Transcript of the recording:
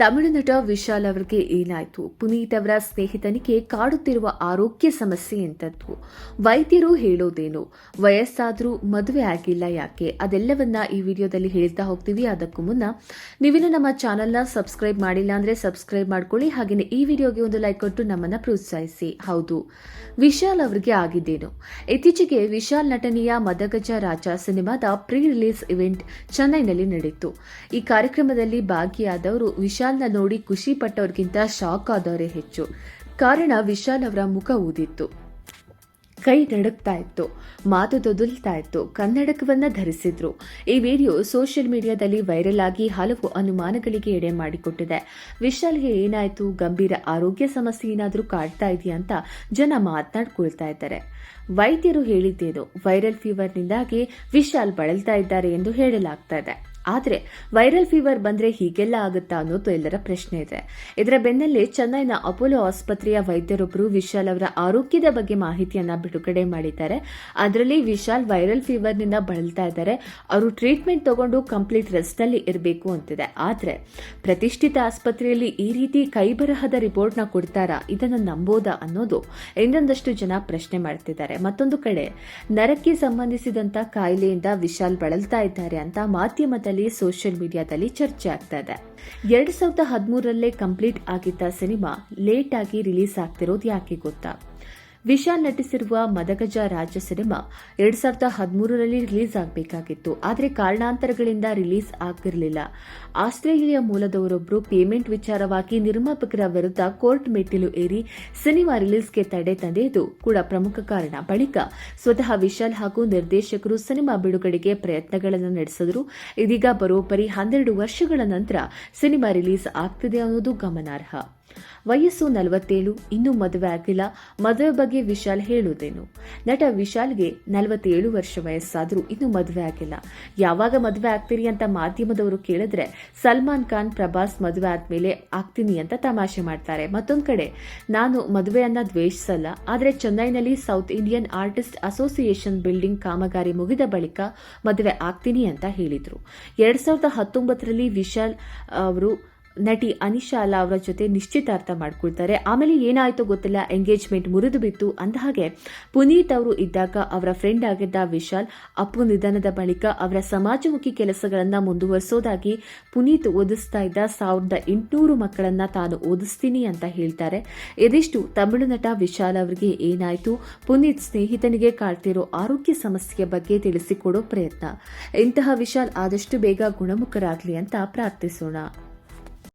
ತಮಿಳು ನಟ ವಿಶಾಲ್ ಅವರಿಗೆ ಏನಾಯ್ತು? ಪುನೀತ್ ಅವರ ಸ್ನೇಹಿತನಿಗೆ ಕಾಡುತ್ತಿರುವ ಆರೋಗ್ಯ ಸಮಸ್ಯೆ ಎಂತದ್ದು ವೈದ್ಯರು ಹೇಳೋದೇನು? ವಯಸ್ಸಾದರೂ ಮದುವೆ ಆಗಿಲ್ಲ ಯಾಕೆ? ಅದೆಲ್ಲವನ್ನ ಈ ವಿಡಿಯೋದಲ್ಲಿ ಹೇಳ್ತಾ ಹೋಗ್ತೀವಿ. ಅದಕ್ಕೂ ಮುನ್ನ ನೀವಿನ ನಮ್ಮ ಚಾನೆಲ್ನ ಸಬ್ಸ್ಕ್ರೈಬ್ ಮಾಡಿಲ್ಲ ಅಂದ್ರೆ ಸಬ್ಸ್ಕ್ರೈಬ್ ಮಾಡ್ಕೊಳ್ಳಿ. ಹಾಗೆಯೇ ಈ ವಿಡಿಯೋಗೆ ಒಂದು ಲೈಕ್ ಕೊಟ್ಟು ನಮ್ಮನ್ನ ಪ್ರೋತ್ಸಾಹಿಸಿ. ಹೌದು. ವಿಶಾಲ್ ಅವರಿಗೆ ಆಗಿದ್ದೇನು? ಇತ್ತೀಚೆಗೆ ವಿಶಾಲ್ ನಟನೆಯ ಮದಗಜ ರಾಜ ಸಿನಿಮಾದ ಪ್ರೀ ರಿಲೀಸ್ ಇವೆಂಟ್ ಚೆನ್ನೈನಲ್ಲಿ ನಡೆಯಿತು. ಈ ಕಾರ್ಯಕ್ರಮದಲ್ಲಿ ಭಾಗಿಯಾದವರು ವಿಶಾಲ್ನ ನೋಡಿ ಖುಷಿ ಪಟ್ಟವ್ರಿಗಿಂತ ಶಾಕ್ ಆದವರೇ ಹೆಚ್ಚು. ಕಾರಣ ವಿಶಾಲ್ ಅವರ ಮುಖ ಊದಿತ್ತು. ಕೈ ನಡುಕ್ತಾ ಇತ್ತು. ಮಾತು ತೊದಲ್ತಾ ಇತ್ತು. ಕನ್ನಡಕವನ್ನ ಧರಿಸಿದ್ರು. ಈ ವಿಡಿಯೋ ಸೋಷಿಯಲ್ ಮೀಡಿಯಾದಲ್ಲಿ ವೈರಲ್ ಆಗಿ ಹಲವು ಅನುಮಾನಗಳಿಗೆ ಎಡೆ ಮಾಡಿಕೊಟ್ಟಿದೆ. ವಿಶಾಲ್ಗೆ ಏನಾಯ್ತು? ಗಂಭೀರ ಆರೋಗ್ಯ ಸಮಸ್ಯೆ ಏನಾದರೂ ಕಾಡ್ತಾ ಇದೆಯಾ ಅಂತ ಜನ ಮಾತನಾಡ್ಕೊಳ್ತಾ ಇದ್ದಾರೆ. ವೈದ್ಯರು ಹೇಳಿದ್ದೇನು? ವೈರಲ್ ಫೀವರ್ನಿಂದಾಗಿ ವಿಶಾಲ್ ಬಳಲ್ತಾ ಇದ್ದಾರೆ ಎಂದು ಹೇಳಲಾಗ್ತಾ ಇದೆ. ಆದರೆ ವೈರಲ್ ಫೀವರ್ ಬಂದ್ರೆ ಹೀಗೆಲ್ಲ ಆಗುತ್ತಾ ಅನ್ನೋದು ಎಲ್ಲರ ಪ್ರಶ್ನೆ ಇದೆ. ಇದರ ಬೆನ್ನಲ್ಲೇ ಚೆನ್ನೈನ ಅಪೋಲೋ ಆಸ್ಪತ್ರೆಯ ವೈದ್ಯರೊಬ್ಬರು ವಿಶಾಲ್ ಅವರ ಆರೋಗ್ಯದ ಬಗ್ಗೆ ಮಾಹಿತಿಯನ್ನು ಬಿಡುಗಡೆ ಮಾಡಿದ್ದಾರೆ. ಅದರಲ್ಲಿ ವಿಶಾಲ್ ವೈರಲ್ ಫೀವರ್ನಿಂದ ಬಳಲ್ತಾ ಇದ್ದಾರೆ. ಅವರು ಟ್ರೀಟ್ಮೆಂಟ್ ತಗೊಂಡು ಕಂಪ್ಲೀಟ್ ರೆಸ್ಟ್ನಲ್ಲಿ ಇರಬೇಕು ಅಂತಿದೆ. ಆದರೆ ಪ್ರತಿಷ್ಠಿತ ಆಸ್ಪತ್ರೆಯಲ್ಲಿ ಈ ರೀತಿ ಕೈಬರಹದ ರಿಪೋರ್ಟ್ನ ಕೊಡ್ತಾರಾ? ಇದನ್ನು ನಂಬೋದಾ ಅನ್ನೋದು ಇನ್ನೊಂದಷ್ಟು ಜನ ಪ್ರಶ್ನೆ ಮಾಡ್ತಿದ್ದಾರೆ. ಮತ್ತೊಂದು ಕಡೆ ನರಕ್ಕೆ ಸಂಬಂಧಿಸಿದಂತ ಕಾಯಿಲೆಯಿಂದ ವಿಶಾಲ್ ಬಳಲ್ತಾ ಇದ್ದಾರೆ ಅಂತ ಮಾಧ್ಯಮದಲ್ಲಿ ಸೋಷಿಯಲ್ ಮೀಡಿಯಾದಲ್ಲಿ ಚರ್ಚೆ ಆಗ್ತಾ ಇದೆ. ಎರಡ್ ಸಾವಿರದ ಹದಿಮೂರರಲ್ಲೇ ಕಂಪ್ಲೀಟ್ ಆಗಿದ್ದ ಸಿನಿಮಾ ಲೇಟ್ ಆಗಿ ರಿಲೀಸ್ ಆಗ್ತಿರೋದು ಯಾಕೆ ಗೊತ್ತಾ? ವಿಶಾಲ್ ನಟಿಸಿರುವ ಮದಗಜ ರಾಜ ಸಿನಿಮಾ ಎರಡ್ ಸಾವಿರದ ಹದಿಮೂರರಲ್ಲಿ ರಿಲೀಸ್ ಆಗಬೇಕಾಗಿತ್ತು. ಆದರೆ ಕಾರಣಾಂತರಗಳಿಂದ ರಿಲೀಸ್ ಆಗಿರಲಿಲ್ಲ ಆಸ್ಟ್ರೇಲಿಯಾ ಮೂಲದವರೊಬ್ಬರು ಪೇಮೆಂಟ್ ವಿಚಾರವಾಗಿ ನಿರ್ಮಾಪಕರ ವಿರುದ್ಧ ಕೋರ್ಟ್ ಮೆಟ್ಟಿಲು ಏರಿ ಸಿನಿಮಾ ರಿಲೀಸ್ಗೆ ತಡೆ ತಂದಿದ್ದು ಕೂಡ ಪ್ರಮುಖ ಕಾರಣ. ಬಳಿಕ ಸ್ವತಃ ವಿಶಾಲ್ ಹಾಗೂ ನಿರ್ದೇಶಕರು ಸಿನಿಮಾ ಬಿಡುಗಡೆಗೆ ಪ್ರಯತ್ನಗಳನ್ನು ನಡೆಸಿದ್ರು. ಇದೀಗ ಬರೋಬ್ಬರಿ ಹನ್ನೆರಡು ವರ್ಷಗಳ ನಂತರ ಸಿನಿಮಾ ರಿಲೀಸ್ ಆಗ್ತಿದೆ ಅನ್ನೋದು ಗಮನಾರ್ಹ. ವಯಸ್ಸು ನಲವತ್ತೇಳು, ಇನ್ನೂ ಮದುವೆ ಆಗಿಲ್ಲ. ಮದುವೆ ಬಗ್ಗೆ ವಿಶಾಲ್ ಹೇಳುವುದೇನು? ನಟ ವಿಶಾಲ್ಗೆ ನಲವತ್ತೇಳು ವರ್ಷ ವಯಸ್ಸಾದರೂ ಇನ್ನೂ ಮದುವೆ ಆಗಿಲ್ಲ. ಯಾವಾಗ ಮದುವೆ ಆಗ್ತೀರಿ ಅಂತ ಮಾಧ್ಯಮದವರು ಕೇಳಿದ್ರೆ, ಸಲ್ಮಾನ್ ಖಾನ್, ಪ್ರಭಾಸ್ ಮದುವೆ ಆದ್ಮೇಲೆ ಆಗ್ತೀನಿ ಅಂತ ತಮಾಷೆ ಮಾಡ್ತಾರೆ. ಮತ್ತೊಂದು ಕಡೆ, ನಾನು ಮದುವೆಯನ್ನ ದ್ವೇಷಿಸಲ್ಲ. ಆದರೆ ಚೆನ್ನೈನಲ್ಲಿ South Indian artist association building ಕಾಮಗಾರಿ ಮುಗಿದ ಬಳಿಕ ಮದುವೆ ಆಗ್ತೀನಿ ಅಂತ ಹೇಳಿದರು. ಎರಡ್ ಸಾವಿರದ ಹತ್ತೊಂಬತ್ತರಲ್ಲಿ ವಿಶಾಲ್ ಅವರು ನಟಿ ಅನಿಶಾಲಾ ಅವರ ಜೊತೆ ನಿಶ್ಚಿತಾರ್ಥ ಮಾಡ್ಕೊಳ್ತಾರೆ. ಆಮೇಲೆ ಏನಾಯಿತು ಗೊತ್ತಿಲ್ಲ ಎಂಗೇಜ್ಮೆಂಟ್ ಮುರಿದು ಬಿತ್ತು ಅಂದಹಾಗೆ ಪುನೀತ್ ಅವರು ಇದ್ದಾಗ ಅವರ ಫ್ರೆಂಡ್ ಆಗಿದ್ದ ವಿಶಾಲ್ ಅಪ್ಪು ನಿಧನದ ಬಳಿಕ ಅವರ ಸಮಾಜಮುಖಿ ಕೆಲಸಗಳನ್ನು ಮುಂದುವರಿಸೋದಾಗಿ ಪುನೀತ್ ಓದಿಸ್ತಾ ಇದ್ದ ಸಾವಿರದ ಎಂಟುನೂರು ಮಕ್ಕಳನ್ನ ತಾನು ಓದಿಸ್ತೀನಿ ಅಂತ ಹೇಳ್ತಾರೆ. ಇದಿಷ್ಟು ತಮಿಳು ನಟ ವಿಶಾಲ್ ಅವರಿಗೆ ಏನಾಯ್ತು, ಪುನೀತ್ ಸ್ನೇಹಿತನಿಗೆ ಕಾಡ್ತಿರೋ ಆರೋಗ್ಯ ಸಮಸ್ಯೆಯ ಬಗ್ಗೆ ತಿಳಿಸಿಕೊಡೋ ಪ್ರಯತ್ನ. ಇಂತಹ ವಿಶಾಲ್ ಆದಷ್ಟು ಬೇಗ ಗುಣಮುಖರಾಗಲಿ ಅಂತ ಪ್ರಾರ್ಥಿಸೋಣ.